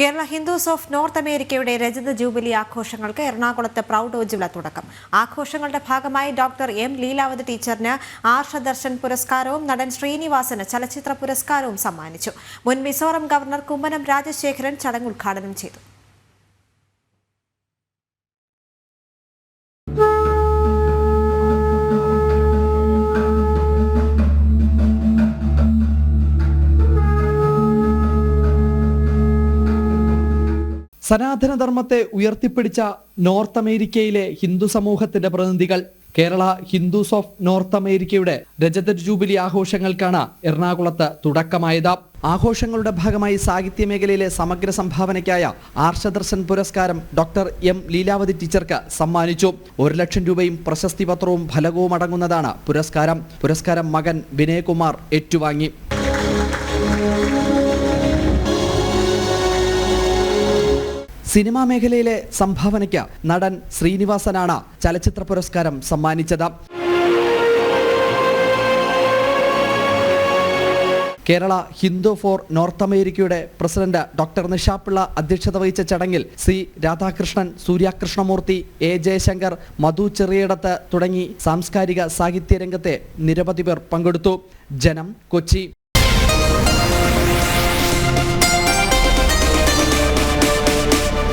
Kerala Hindus of north അമേരിക്കയുടെ രജത jubilee ആഘോഷങ്ങൾക്ക് എറണാകുളത്ത് പ്രൗഢോജ്വല തുടക്കം. ആഘോഷങ്ങളുടെ ഭാഗമായി ഡോക്ടർ എം ലീലാവതി ടീച്ചറിന് ആർഷദർശൻ പുരസ്കാരവും നടൻ ശ്രീനിവാസന് ചലച്ചിത്ര പുരസ്കാരവും സമ്മാനിച്ചു. മുൻ മിസോറം ഗവർണർ കുമ്മനം രാജശേഖരൻ ചടങ്ങ് ഉദ്ഘാടനം ചെയ്തു. സനാതനധർമ്മത്തെ ഉയർത്തിപ്പിടിച്ച നോർത്ത് അമേരിക്കയിലെ ഹിന്ദു സമൂഹത്തിന്റെ പ്രതിനിധികൾ കേരള ഹിന്ദുസ് ഓഫ് നോർത്ത് അമേരിക്കയുടെ രജത ജൂബിലി ആഘോഷങ്ങൾക്കാണ് എറണാകുളത്ത് തുടക്കമായത്. ആഘോഷങ്ങളുടെ ഭാഗമായി സാഹിത്യ മേഖലയിലെ സമഗ്ര സംഭാവനയ്ക്കായ ആർഷദർശൻ പുരസ്കാരം ഡോക്ടർ എം ലീലാവതി ടീച്ചർക്ക് സമ്മാനിച്ചു. ഒരു ലക്ഷം രൂപയും പ്രശസ്തി പത്രവും ഫലകവും അടങ്ങുന്നതാണ് പുരസ്കാരം. പുരസ്കാരം മകൻ വിനയകുമാർ ഏറ്റുവാങ്ങി. സിനിമാ മേഖലയിലെ സംഭാവനയ്ക്ക് നടൻ ശ്രീനിവാസനാണ് ചലച്ചിത്ര പുരസ്കാരം സമ്മാനിച്ചത്. കേരള ഹിന്ദു ഫോർ നോർത്ത് അമേരിക്കയുടെ പ്രസിഡന്റ് ഡോക്ടർ നിഷാപിള്ള അധ്യക്ഷത വഹിച്ച ചടങ്ങിൽ സി രാധാകൃഷ്ണൻ സൂര്യാകൃഷ്ണമൂർത്തി എ ജയശങ്കർ മധു ചെറിയടത്ത് തുടങ്ങി സാംസ്കാരിക സാഹിത്യ രംഗത്തെ നിരവധി പേർ പങ്കെടുത്തു. ജനം കൊച്ചി.